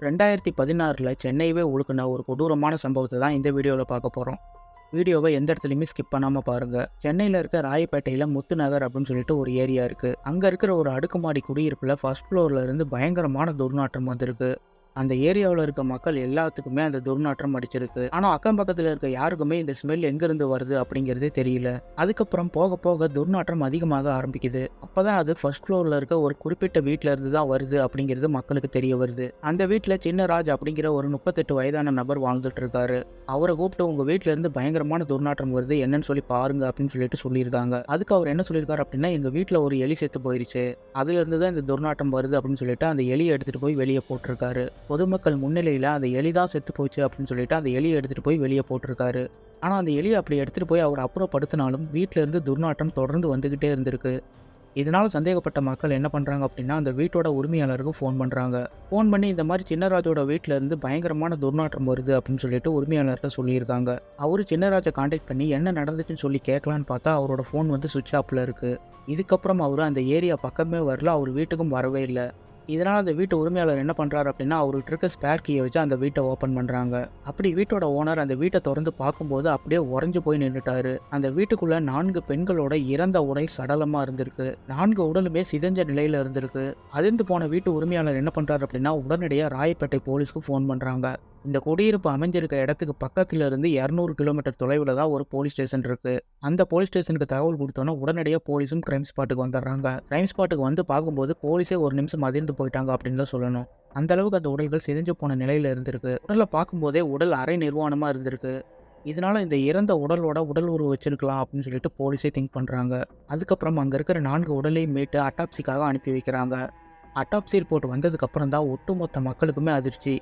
ரெண்டாயிரத்தி பதினாறில் சென்னையவே உழுக்குன ஒரு கொடூரமான சம்பவத்தை தான் இந்த வீடியோவில் பார்க்க போகிறோம் வீடியோவை எந்த இடத்துலையுமே ஸ்கிப் பண்ணாமல் பாருங்கள் சென்னையில் இருக்க ராயப்பேட்டையில் முத்துநகர் அப்படின்னு சொல்லிட்டு ஒரு ஏரியா இருக்குது அங்கே இருக்கிற ஒரு அடுக்குமாடி குடியிருப்பில் ஃபர்ஸ்ட் ஃப்ளோரில் இருந்து பயங்கரமான துர்நாற்றம் வந்திருக்கு. அந்த ஏரியாவில் இருக்க மக்கள் எல்லாத்துக்குமே அந்த துர்நாற்றம் அடிச்சிருக்கு. ஆனால் அக்கம் பக்கத்தில் இருக்க யாருக்குமே இந்த ஸ்மெல் எங்கேருந்து வருது அப்படிங்கிறதே தெரியல. அதுக்கப்புறம் போக போக துர்நாற்றம் அதிகமாக ஆரம்பிக்குது. அப்போதான் அது ஃபர்ஸ்ட் ஃப்ளோரில் இருக்க ஒரு குறிப்பிட்ட வீட்டில் இருந்து தான் வருது அப்படிங்கிறது மக்களுக்கு தெரிய வருது. அந்த வீட்டில் சின்னராஜ் அப்படிங்கிற ஒரு முப்பத்தெட்டு வயதான நபர் வாழ்ந்துட்டு இருக்காரு. அவரை கூப்பிட்டு உங்கள் வீட்ல இருந்து பயங்கரமான துர்நாற்றம் வருது என்னன்னு சொல்லி பாருங்க அப்படின்னு சொல்லிட்டு சொல்லியிருக்காங்க. அதுக்கு அவர் என்ன சொல்லியிருக்காரு அப்படின்னா எங்கள் வீட்டில் ஒரு எலி செத்து போயிருச்சு. அதுலேருந்து தான் இந்த துர்நாற்றம் வருது அப்படின்னு சொல்லிட்டு அந்த எலியை எடுத்துகிட்டு போய் வெளியே போட்டிருக்காரு. பொதுமக்கள் முன்னிலையில் அந்த எலி தான் செத்து போச்சு அப்படின்னு சொல்லிட்டு அந்த எலியை எடுத்துகிட்டு போய் வெளியே போட்டிருக்காரு. ஆனால் அந்த எலியை அப்படி எடுத்துகிட்டு போய் அவர் அப்புறப்படுத்தினாலும் வீட்டிலேருந்து துர்நாற்றம் தொடர்ந்து வந்துக்கிட்டே இருந்திருக்கு. இதனால் சந்தேகப்பட்ட மக்கள் என்ன பண்ணுறாங்க அப்படின்னா அந்த வீட்டோட உரிமையாளருக்கு ஃபோன் பண்ணுறாங்க ஃபோன் பண்ணி இந்த மாதிரி சின்னராஜோட வீட்டில் இருந்து பயங்கரமான துர்நாற்றம் வருது அப்படின்னு சொல்லிட்டு உரிமையாளர்கிட்ட சொல்லியிருக்காங்க. அவர் சின்னராஜை காண்டாக்ட் பண்ணி என்ன நடந்துச்சுன்னு சொல்லி கேட்கலான்னு பார்த்தா அவரோட ஃபோன் வந்து சுவிட்ச் ஆஃபில் இருக்குது இதுக்கப்புறம் அவர் அந்த ஏரியா பக்கமே வரல அவர் வீட்டுக்கும் வரவே இல்லை. இதனால் அந்த வீட்டு உரிமையாளர் என்ன பண்ணுறாரு அப்படின்னா அவர்கிட்ட இருக்க ஸ்பேர் கீயை வச்சு அந்த வீட்டை ஓப்பன் பண்ணுறாங்க அப்படி வீட்டோட ஓனர் அந்த வீட்டை திறந்து பார்க்கும்போது அப்படியே உறைஞ்சு போய் நின்றுட்டாரு அந்த வீட்டுக்குள்ள நான்கு பெண்களோட இறந்த உடல் சடலமாக இருந்திருக்கு. நான்கு உடலுமே சிதஞ்ச நிலையில் இருந்திருக்கு. அதிர்ந்து போன வீட்டு உரிமையாளர் என்ன பண்ணுறாரு அப்படின்னா உடனடியாக ராயப்பேட்டை போலீஸ்க்கு ஃபோன் பண்ணுறாங்க இந்த குடியிருப்பு அமைஞ்சிருக்க இடத்துக்கு பக்கத்தில் இருந்து இரநூறு கிலோமீட்டர் தொலைவில் தான் ஒரு போலீஸ் ஸ்டேஷன் இருக்கு. அந்த போலீஸ் ஸ்டேஷனுக்கு தகவல் கொடுத்தோன்னா உடனடியாக போலீஸும் கிரைம் ஸ்பாட்டுக்கு வந்துடுறாங்க. கிரைம் ஸ்பாட்டுக்கு வந்து பார்க்கும்போது போலீஸே ஒரு நிமிஷம் அதிர்ந்து போயிட்டாங்க அப்படின்னு தான் சொல்லணும். அந்த அளவுக்கு அந்த உடல்கள் சிதைஞ்சு போன நிலையில் இருந்திருக்கு. உடலை பார்க்கும்போதே உடல் அரை நிர்வாணமாக இருந்திருக்கு. இதனால இந்த இறந்த உடலோட உடல் உருவ வச்சிருக்கலாம் அப்படின்னு சொல்லிட்டு போலீஸே திங்க் பண்ணுறாங்க அதுக்கப்புறம் அங்கே இருக்கிற நான்கு உடலையும் மீட்டு அட்டாப்சிக்காக அனுப்பி வைக்கிறாங்க. அட்டாப்சி ரிப்போர்ட் வந்ததுக்கப்புறம் தான் ஒட்டுமொத்த மக்களுக்குமே அதிர்ச்சி.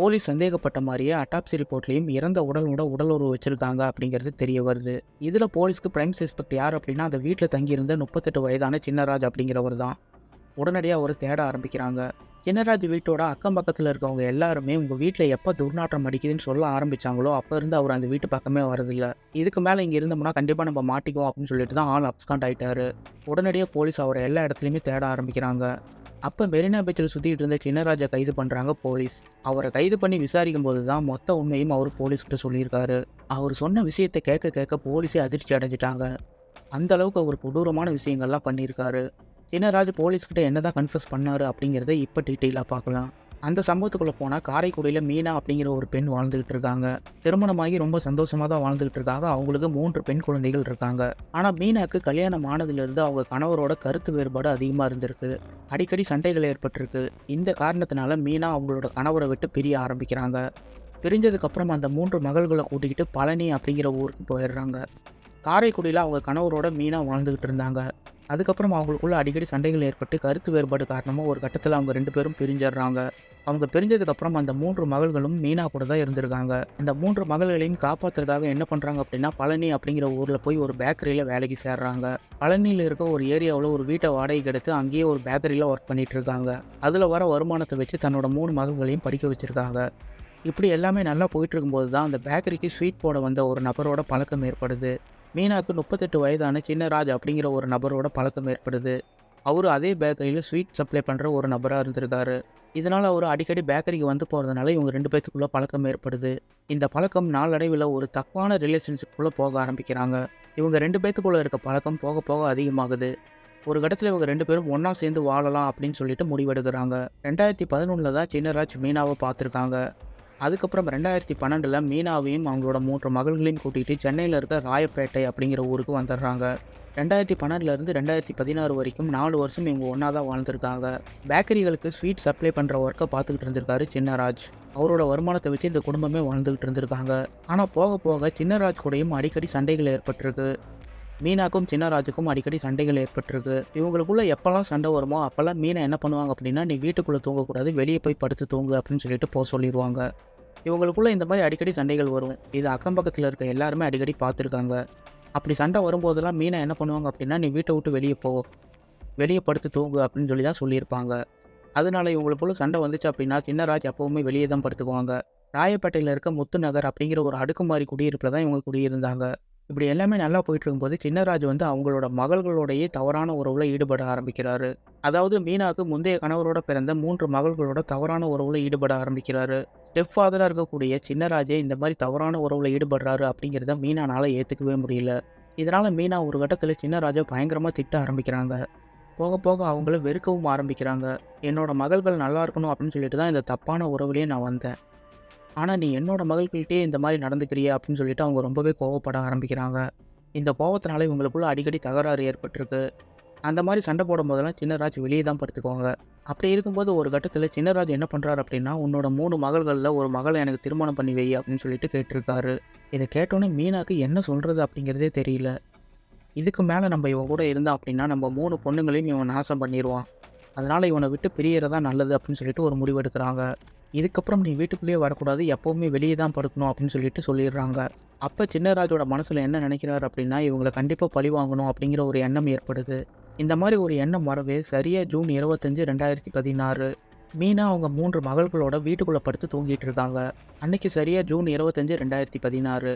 போலீஸ் சந்தேகப்பட்ட மாதிரியே அட்டாப்சி ரிப்போர்ட்லையும் இறந்த உடலோட உடல் உறவு வச்சிருக்காங்க அப்படிங்கிறது தெரிய வருது. இதில் போலீஸ்க்கு பிரைம் சஸ்பெக்ட் யார் அப்படின்னா அந்த வீட்டில் தங்கியிருந்த முப்பத்தெட்டு வயதான சின்னராஜ் அப்படிங்கிறவர் தான். உடனடியாக அவர் தேட ஆரம்பிக்கிறாங்க. சின்னராஜ் வீட்டோட அக்கம் பக்கத்தில் இருக்கவங்க எல்லாருமே உங்கள் வீட்டில் எப்போ துர்நாற்றம் அடிக்குதுன்னு சொல்ல ஆரம்பிச்சாங்களோ அப்போ இருந்து அவர் அந்த வீட்டு பக்கமே வரதில்ல. இதுக்கு மேலே இங்கே இருந்தோம்னா கண்டிப்பாக நம்ம மாட்டிக்குவோம் அப்படின்னு சொல்லிட்டு தான் ஆள் அப்ஸ்காண்ட் ஆகிட்டாரு உடனடியாக போலீஸ் அவரை எல்லா இடத்துலையுமே தேட ஆரம்பிக்கிறாங்க. அப்போ மெரினா பீச்சில் சுற்றிட்டு இருந்த சின்னராஜை கைது பண்ணுறாங்க போலீஸ். அவரை கைது பண்ணி விசாரிக்கும் போது தான் மொத்த உண்மையும் அவர் போலீஸ்கிட்ட சொல்லியிருக்காரு. அவர் சொன்ன விஷயத்தை கேட்க கேட்க போலீஸே அதிர்ச்சி அடைஞ்சிட்டாங்க. அந்த அளவுக்கு அவர் கொடூரமான விஷயங்கள்லாம் பண்ணியிருக்காரு. சின்னராஜ் போலீஸ்கிட்ட என்னதான் கன்ஃபியூஸ் பண்ணார் அப்படிங்கிறத இப்போ டீட்டெயிலாக பார்க்கலாம். அந்த சம்பவத்துக்குள்ளே போனால் காரைக்குடியில் மீனா அப்படிங்கிற ஒரு பெண் வாழ்ந்துகிட்டு இருக்காங்க. திருமணமாகி ரொம்ப சந்தோஷமாக தான் வாழ்ந்துகிட்டு இருக்காங்க. அவங்களுக்கு மூன்று பெண் குழந்தைகள் இருக்காங்க. ஆனால் மீனாக்கு கல்யாணம் ஆனதுலேருந்து அவங்க கணவரோட கருத்து வேறுபாடு அதிகமாக இருந்திருக்கு. அடிக்கடி சண்டைகள் ஏற்பட்டிருக்கு. இந்த காரணத்தினால மீனா அவங்களோட கணவரை விட்டு பிரிய ஆரம்பிக்கிறாங்க. பிரிஞ்சதுக்கப்புறம் அந்த மூன்று மகள்களை கூட்டிக்கிட்டு பழனி அப்படிங்கிற ஊருக்கு போயிடுறாங்க. காரைக்குடியில் அவங்க கணவரோட மீனா வாழ்ந்துக்கிட்டு இருந்தாங்க. அதுக்கப்புறம் அவங்களுக்குள்ள அடிக்கடி சண்டைகள் ஏற்பட்டு கருத்து வேறுபாடு காரணமாக ஒரு கட்டத்தில் அவங்க ரெண்டு பேரும் பிரிஞ்சிடுறாங்க. அவங்க பிரிஞ்சதுக்கப்புறம் அந்த மூன்று மகள்களும் மீனா கூட தான் இருந்திருக்காங்க. அந்த மூன்று மகள்களையும் காப்பாற்றுறதுக்காக என்ன பண்ணுறாங்க அப்படின்னா பழனி அப்படிங்கிற ஊரில் போய் ஒரு பேக்கரியில் வேலைக்கு சேர்றாங்க. பழனியில் இருக்க ஒரு ஏரியாவில் ஒரு வீட்டை வாடகைக்கு எடுத்து அங்கேயே ஒரு பேக்கரியில் ஒர்க் பண்ணிட்டு இருக்காங்க. அதில் வர வருமானத்தை வச்சு தன்னோட மூணு மகள்களையும் படிக்க வச்சுருக்காங்க. இப்படி எல்லாமே நல்லா போயிட்டு இருக்கும்போது தான் அந்த பேக்கரிக்கு ஸ்வீட் போட வந்த ஒரு நபரோட பழக்கம் ஏற்படுது. மீனாக்கு முப்பத்தெட்டு வயதான சின்னராஜ் அப்படிங்கிற ஒரு நபரோட பழக்கம் ஏற்படுது. அவர் அதே பேக்கரியில் ஸ்வீட் சப்ளை பண்ணுற ஒரு நபராக இருந்திருக்காரு. இதனால் அவர் அடிக்கடி பேக்கரிக்கு வந்து போகிறதுனால இவங்க ரெண்டு பேத்துக்குள்ளே பழக்கம் ஏற்படுது. இந்த பழக்கம் நாளடைவில் ஒரு தப்பான ரிலேஷன்ஷிப்புக்குள்ளே போக ஆரம்பிக்கிறாங்க. இவங்க ரெண்டு பேத்துக்குள்ளே இருக்க பழக்கம் போக போக அதிகமாகுது. ஒரு கட்டத்தில் இவங்க ரெண்டு பேரும் ஒன்றா சேர்ந்து வாழலாம் அப்படின்னு சொல்லிட்டு முடிவெடுக்கிறாங்க. ரெண்டாயிரத்தி பதினொன்றில் தான் சின்னராஜ் மீனாவை பார்த்துருக்காங்க. அதுக்கப்புறம் ரெண்டாயிரத்தி பன்னெண்டில் மீனாவையும் அவங்களோட மூன்று மகள்களையும் கூட்டிகிட்டு சென்னையில் இருக்க ராயப்பேட்டை அப்படிங்கிற ஊருக்கு வந்துடுறாங்க. ரெண்டாயிரத்தி பன்னெண்டுலேருந்து ரெண்டாயிரத்தி பதினாறு வரைக்கும் நாலு வருஷம் இவங்க ஒன்றா தான் வாழ்ந்துருக்காங்க. பேக்கரிகளுக்கு ஸ்வீட் சப்ளை பண்ணுற ஒர்க்கை பார்த்துக்கிட்டு இருந்திருக்காரு சின்னராஜ். அவரோட வருமானத்தை வச்சு இந்த குடும்பமே வாழ்ந்துக்கிட்டு இருந்திருக்காங்க. ஆனால் போக போக சின்னராஜ் கூடயும் அடிக்கடி சண்டைகள் ஏற்பட்டிருக்கு. மீனாக்கும் சின்னராஜுக்கும் அடிக்கடி சண்டைகள் ஏற்பட்டிருக்கு. இவங்களுக்குள்ள எப்போல்லாம் சண்டை வருமோ அப்போல்லாம் மீனை என்ன பண்ணுவாங்க அப்படின்னா நீ வீட்டுக்குள்ளே தூங்கக்கூடாது வெளியே போய் படுத்து தூங்கு அப்படின்னு சொல்லிட்டு போக சொல்லிடுவாங்க. இவங்களுக்குள்ளே இந்த மாதிரி அடிக்கடி சண்டைகள் வரும். இது அக்கம் பக்கத்தில் இருக்க எல்லாருமே அடிக்கடி பார்த்துருக்காங்க. அப்படி சண்டை வரும்போதெல்லாம் மீனை என்ன பண்ணுவாங்க அப்படின்னா நீ வீட்டை விட்டு வெளியே போ. வெளியே படுத்து தூங்கு அப்படின்னு சொல்லி தான் சொல்லியிருப்பாங்க. அதனால இவங்களுக்குள்ள சண்டை வந்துச்சு அப்படின்னா சின்னராஜ் எப்பவுமே வெளியே தான் படுத்துக்குவாங்க. ராயப்பேட்டையில் இருக்க முத்து நகர் அப்படிங்கிற ஒரு அடுக்குமாரி குடியிருப்பில் தான் இவங்க குடியிருந்தாங்க. இப்படி எல்லாமே நல்லா போயிட்டு இருக்கும்போது சின்னராஜ் வந்து அவங்களோட மகள்களோடையே தவறான உறவில் ஈடுபட ஆரம்பிக்கிறாரு. அதாவது மீனாவுக்கு முந்தைய கணவரோட பிறந்த மூன்று மகள்களோட தவறான உறவில் ஈடுபட ஆரம்பிக்கிறாரு. ஸ்டெப் ஃபாதராக இருக்கக்கூடிய சின்னராஜே இந்த மாதிரி தவறான உறவில் ஈடுபடுறாரு அப்படிங்கிறத மீனானால் ஏற்றுக்கவே முடியல. இதனால் மீனா ஒரு கட்டத்தில் சின்னராஜை பயங்கரமாக திட்ட ஆரம்பிக்கிறாங்க. போக போக அவங்கள வெறுக்கவும் ஆரம்பிக்கிறாங்க. என்னோட மகள்கள் நல்லா இருக்கணும் அப்படின்னு சொல்லிட்டு தான் இந்த தப்பான உறவுலேயே நான் வந்தேன். ஆனால் நீ என்னோட மகள்கிட்டே இந்த மாதிரி நடந்துக்கிறியே அப்படின்னு சொல்லிட்டு அவங்க ரொம்பவே கோவப்பட ஆரம்பிக்கிறாங்க. இந்த கோவத்தினால இவங்களுக்குள்ள அடிக்கடி தகராறு ஏற்பட்டிருக்கு. அந்த மாதிரி சண்டை போடும் போதெல்லாம் சின்னராஜ் வெளியே தான் படுத்துக்குவாங்க. அப்படி இருக்கும்போது ஒரு கட்டத்தில் சின்னராஜ் என்ன பண்ணுறாரு அப்படின்னா உன்னோட மூணு மகள்களில் ஒரு மகளை எனக்கு திருமணம் பண்ணி வை அப்படின்னு சொல்லிட்டு கேட்டிருக்காரு. இதை கேட்டோன்னே மீனாக்கு என்ன சொல்கிறது அப்படிங்கிறதே தெரியல. இதுக்கு மேலே நம்ம இவன் கூட இருந்தான் அப்படின்னா நம்ம மூணு பொண்ணுங்களையும் இவன் நாசம் பண்ணிடுவான் அதனால் இவனை விட்டு பிரியறதா நல்லது அப்படின்னு சொல்லிட்டு ஒரு முடிவு எடுக்கிறாங்க. இதுக்கப்புறம் நீ வீட்டுக்குள்ளேயே வரக்கூடாது எப்போவுமே வெளியே தான் படுக்கணும் அப்படின்னு சொல்லிட்டு சொல்லிடுறாங்க. அப்போ சின்னராஜோட மனசில் என்ன நினைக்கிறாரு அப்படின்னா இவங்களை கண்டிப்பாக பழி வாங்கணும் அப்படிங்கிற ஒரு எண்ணம் ஏற்படுது. இந்த மாதிரி ஒரு எண்ணம் வரவே சரியாக ஜூன் இருபத்தஞ்சு ரெண்டாயிரத்தி பதினாறு. மீனா அவங்க மூன்று மகள்களோட வீட்டுக்குள்ளே படுத்து தூங்கிட்டு இருக்காங்க. அன்னைக்கு சரியாக ஜூன் இருபத்தஞ்சு ரெண்டாயிரத்தி பதினாறு.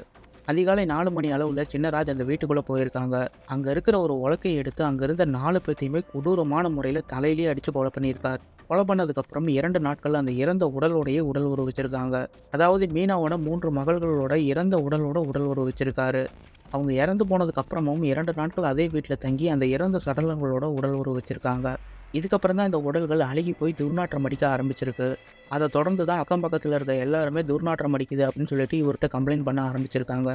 அதிகாலை நாலு மணி அளவில் சின்னராஜ் அந்த வீட்டுக்குள்ளே போயிருக்காங்க. அங்கே இருக்கிற ஒரு உலக்கையை எடுத்து அங்கே இருந்த நாலு பேர்த்தையுமே கொடூரமான முறையில் தலையிலேயே அடித்து கொலை பண்ணியிருக்கார். கொலை பண்ணதுக்கப்புறம் இரண்டு நாட்கள் அந்த இறந்த உடலோடைய உடல் உறவு வச்சிருக்காங்க அதாவது மீனாவோட மூன்று மகள்களோட இறந்த உடலோட உடல் உறவு வச்சிருக்காரு அவங்க இறந்து போனதுக்கப்புறமும் இரண்டு நாட்கள் அதே வீட்டில் தங்கி அந்த இறந்த சடலங்களோட உடல் உறவு வச்சிருக்காங்க இதுக்கப்புறம் தான் இந்த உடல்கள் அழுகி போய் துர்நாற்றம் அடிக்க ஆரம்பிச்சிருக்கு. அதை தொடர்ந்து தான் அக்கம் பக்கத்தில் இருக்க எல்லாருமே துர்நாற்றம் அடிக்குது அப்படின்னு சொல்லிட்டு இவர்கிட்ட கம்ப்ளைண்ட் பண்ண ஆரம்பிச்சிருக்காங்க.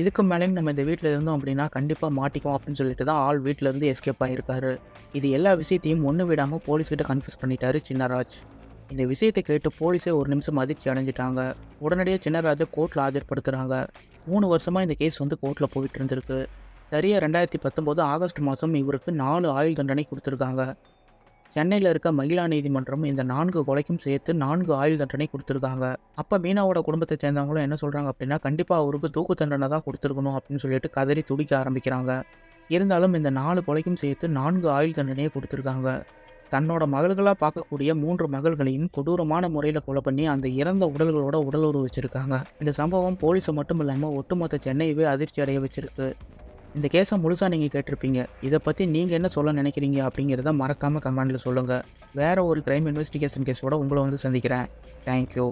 இதுக்கு மேலேயும் நம்ம இந்த வீட்டில் இருந்தோம் அப்படின்னா கண்டிப்பாக மாட்டிக்கும் அப்படின்னு சொல்லிட்டு தான் ஆள் வீட்டில் இருந்து எஸ்கேப் ஆகியிருக்காரு இது எல்லா விஷயத்தையும் ஒன்று விடாமல் போலீஸ்கிட்ட கன்ஃபியூஸ் பண்ணிட்டாரு சின்னராஜ். இந்த விஷயத்தை கேட்டு போலீஸே ஒரு நிமிஷம் அதிர்ச்சி அடைஞ்சிட்டாங்க. உடனடியாக சின்னராஜை கோர்ட்டில் ஆஜர்படுத்துகிறாங்க மூணு வருஷமாக இந்த கேஸ் வந்து கோர்ட்டில் போயிட்டு இருந்திருக்கு. சரியாக ரெண்டாயிரத்தி பத்தொம்போது ஆகஸ்ட் மாதம் இவருக்கு நாலு ஆயுள் தண்டனை கொடுத்துருக்காங்க. சென்னையில் இருக்க மகிழா நீதிமன்றம் இந்த நான்கு கொலைக்கும் சேர்த்து நான்கு ஆயுள் தண்டனை கொடுத்துருக்காங்க. அப்போ மீனாவோட குடும்பத்தை சேர்ந்தவங்களும் என்ன சொல்கிறாங்க அப்படின்னா கண்டிப்பாக அவருக்கு தூக்கு தண்டனை தான் கொடுத்துருக்கணும் அப்படின்னு சொல்லிட்டு கதறி துடிக்க ஆரம்பிக்கிறாங்க. இருந்தாலும் இந்த நாலு கொலைக்கும் சேர்த்து நான்கு ஆயுள் தண்டனையை கொடுத்துருக்காங்க. தன்னோட மகள்களாக பார்க்கக்கூடிய மூன்று மகள்களையும் கொடூரமான முறையில் கொலை பண்ணி அந்த இறந்த உடல்களோட உடல் உறவு வச்சுருக்காங்க. இந்த சம்பவம் போலீஸை மட்டும் இல்லாமல் ஒட்டுமொத்த சென்னையவே அதிர்ச்சி அடைய வச்சிருக்கு. இந்த கேஸை முழுசாக நீங்கள் கேட்டிருப்பீங்க. இதை பற்றி நீங்கள் என்ன சொல்ல நினைக்கிறீங்க அப்படிங்கிறத மறக்காமல் கமெண்டில் சொல்லுங்கள் வேறு ஒரு க்ரைம் இன்வெஸ்டிகேஷன் கேஸோட உங்களை வந்து சந்திக்கிறேன். தேங்க்யூ